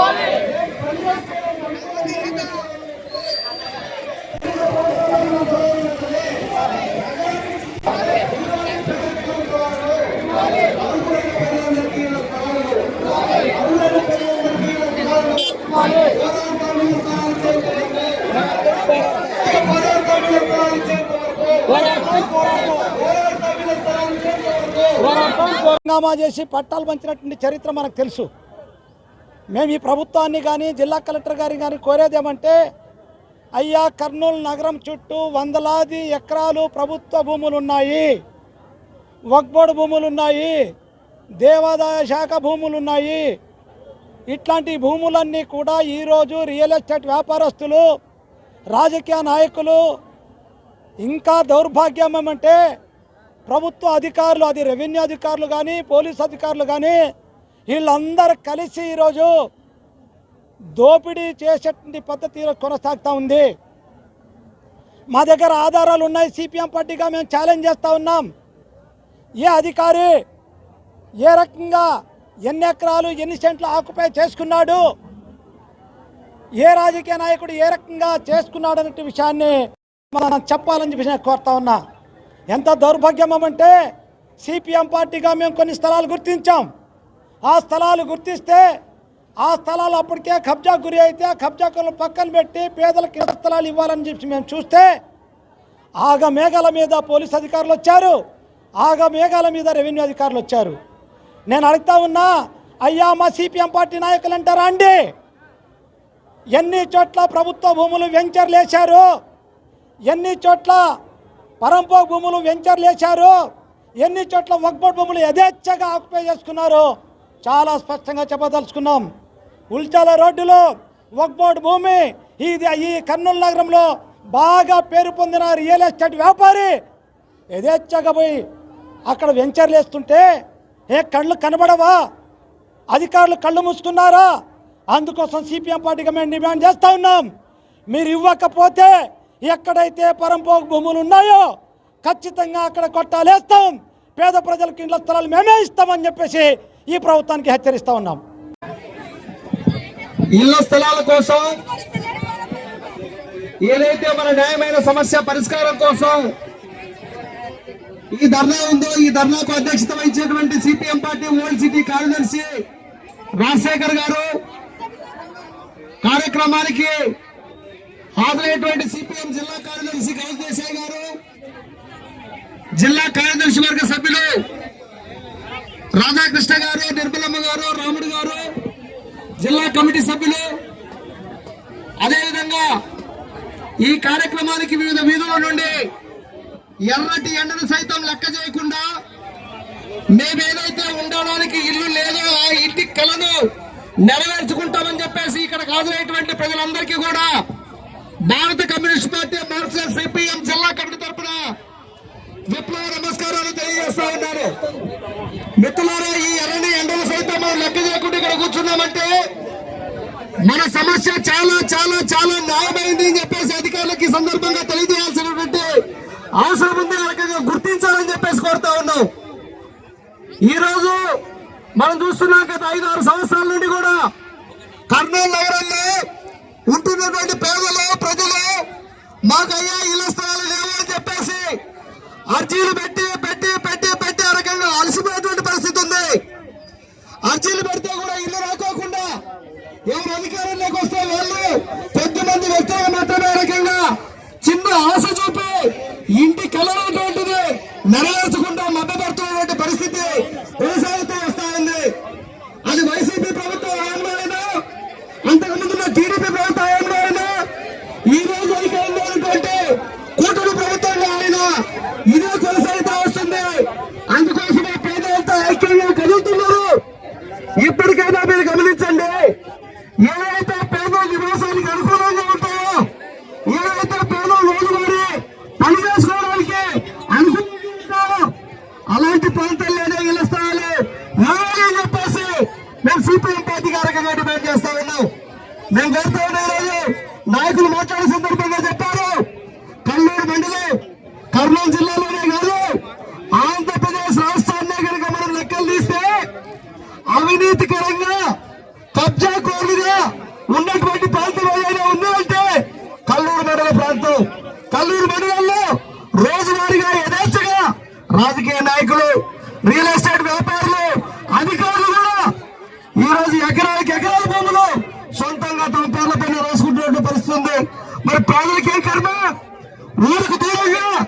Vale. హంగామా చేసి పట్టాలు పంచినటువంటి చరిత్ర మనకు తెలుసు. మేము ఈ ప్రభుత్వాన్ని కానీ జిల్లా కలెక్టర్ గారిని కానీ కోరేది ఏమంటే అయ్యా కర్నూలు నగరం చుట్టూ వందలాది ఎకరాలు ప్రభుత్వ భూములు ఉన్నాయి. వక్బోర్డు భూములు ఉన్నాయి. దేవాదాయ శాఖ భూములు ఉన్నాయి. ఇట్లాంటి భూములన్నీ కూడా ఈరోజు రియల్ ఎస్టేట్ వ్యాపారస్తులు రాజకీయ నాయకులు ఇంకా దౌర్భాగ్యం ఏమంటే ప్రభుత్వ అధికారులు అది రెవెన్యూ అధికారులు కానీ పోలీస్ అధికారులు కానీ వీళ్ళందరూ కలిసి ఈరోజు దోపిడీ చేసేటువంటి పద్ధతి కొనసాగుతూ ఉంది. మా దగ్గర ఆధారాలు ఉన్నాయి సిపిఎం పార్టీగా మేము ఛాలెంజ్ చేస్తూ ఉన్నాం. ఏ అధికారి ఏ రకంగా ఎన్ని ఎకరాలు ఎన్ని సెంట్లు ఆక్యుపై చేసుకున్నాడు ఏ రాజకీయ నాయకుడు ఏ రకంగా చేసుకున్నాడు అనే విషయాన్ని మనం చెప్పాలని చెప్పి నేను కోరుతా ఉన్నా. ఎంత దౌర్భాగ్యమంటే సిపిఎం పార్టీగా మేము కొన్ని స్థలాలు గుర్తించాం. ఆ స్థలాలు గుర్తిస్తే ఆ స్థలాలు అప్పటికే కబ్జా గురి అయితే ఆ కబ్జాకులను పక్కన పెట్టి పేదలకు స్థలాలు ఇవ్వాలని చెప్పి మేము చూస్తే ఆగ మేఘాల మీద పోలీస్ అధికారులు వచ్చారు. ఆగ మేఘాల మీద రెవెన్యూ అధికారులు వచ్చారు. నేను అడుగుతా ఉన్నా అయ్యా మా సిపిఎం పార్టీ నాయకులు అంటారా అండి ఎన్ని చోట్ల ప్రభుత్వ భూములు వెంచర్లు వేశారు ఎన్ని చోట్ల పరంపో భూములు వెంచర్లు వేశారు. ఎన్ని చోట్ల వక్బోట్ భూములు యథేచ్ఛగా ఆక్యుపై చేసుకున్నారు చాలా స్పష్టంగా చెప్పదలుచుకున్నాం. ఉల్చాల రోడ్డులో వక్బోట్ భూమి ఇది ఈ కర్నూలు నగరంలో బాగా పేరు పొందిన రియల్ ఎస్టేట్ వ్యాపారి. యథేచ్ఛగా పోయి అక్కడ వెంచర్లు వేస్తుంటే ఏ కళ్ళు కనబడవా? అధికారులు కళ్ళు మూసుకున్నారా? అందుకోసం సిపిఎం పార్టీగా మేము డిమాండ్ చేస్తూ ఉన్నాం. మీరు ఇవ్వకపోతే ఎక్కడైతే పరంపోకు భూములు ఉన్నాయో ఖచ్చితంగా అక్కడ కొట్టాలేస్తాం. పేద ప్రజలకు ఇండ్ల స్థలాలు మేమే ఇస్తామని చెప్పేసి ఈ ప్రభుత్వానికి హెచ్చరిస్తా ఉన్నాం. ఇళ్ళ స్థలాల కోసం ఏదైతే మన న్యాయమైన సమస్య పరిష్కారం కోసం ఈ ధర్నా ఉందో ఈ ధర్నాకు అధ్యక్షత వహించేటువంటి సిపిఎం పార్టీ ఓల్డ్ సిటీ కార్యదర్శి రాజశేఖర్ గారు కార్యక్రమానికి హాజరైనటువంటి సిపిఎం జిల్లా కార్యదర్శి గౌస్ గారు జిల్లా కార్యదర్శి వర్గ సభ్యులు రాధాకృష్ణ గారు నిర్మలమ్మ గారు రాముడు గారు జిల్లా కమిటీ సభ్యులు. అదేవిధంగా ఈ కార్యక్రమానికి వివిధ వీధుల నుండి ఎర్రటి ఎండను సైతం లెక్క చేయకుండా మేమేదైతే ఉండడానికి ఇల్లు లేదో ఆ ఇంటి కలను నెరవేర్చుకుంటామని చెప్పేసి ఇక్కడ హాజరైనటువంటి ప్రజలందరికీ కూడా సిపిఎం జిల్లా కమిటీ తరఫున విప్లవ నమస్కారాలు తెలియజేస్తా ఉన్నారు మిత్రులారా ఈ ఎర్రని ఎండలు సైతం మనం లెక్క చేయకుండా ఇక్కడ కూర్చున్నామంటే మన సమస్య చాలా చాలా చాలా న్యాయమైంది అని చెప్పేసి అధికారులకు ఈ సందర్భంగా తెలియజేయాల్సినటువంటి అవసరం ఉంది గుర్తించాలని చెప్పేసి కోరుతా ఉన్నాం. ఈ రోజు మనం చూస్తున్నాం గత ఐదు ఆరు సంవత్సరాల నుండి కూడా కర్నూలు నగరంలో ఉంటున్నటువంటి పేదలు ప్రజలు మాకయ్యా ఇళ్ళ స్థలాలు లేవు అని చెప్పేసి అర్జీలు పెట్టి పెట్టి పెట్టి పెట్టి ఆ రకంగా అలసిపోయేటువంటి పరిస్థితి ఉంది. అర్జీలు పెడితే కూడా ఇల్లు రాకోకుండా ఎవరు అధికారంలోకి వస్తే వాళ్ళు మేము సిపిఎం పార్టీ అరకంగా డిమాండ్ చేస్తా ఉన్నాం. మేము కోరుతా ఉన్న నాయకులు మాట్లాడే సందర్భంగా చెప్పారు. కల్లూరు మండలి కర్నూలు జిల్లాలోనే కాదు ఆంధ్రప్రదేశ్ రాష్ట్రాన్ని కనుక మనం లెక్కలు తీస్తే అవినీతికరంగా కబ్జా కోరిగా ఉన్నటువంటి ప్రాంతం ఏదైనా ఉందంటే అంటే కల్లూరు మండల ప్రాంతం. కల్లూరు మండలంలో రోజువారీగా యథేచ్ఛగా రాజకీయ నాయకులు రియల్ ఎస్టేట్ వ్యాపారులు అధికారులు ఉంది. మరి పేదలకి ఏం కర్మ? ఊరికి దూరంగా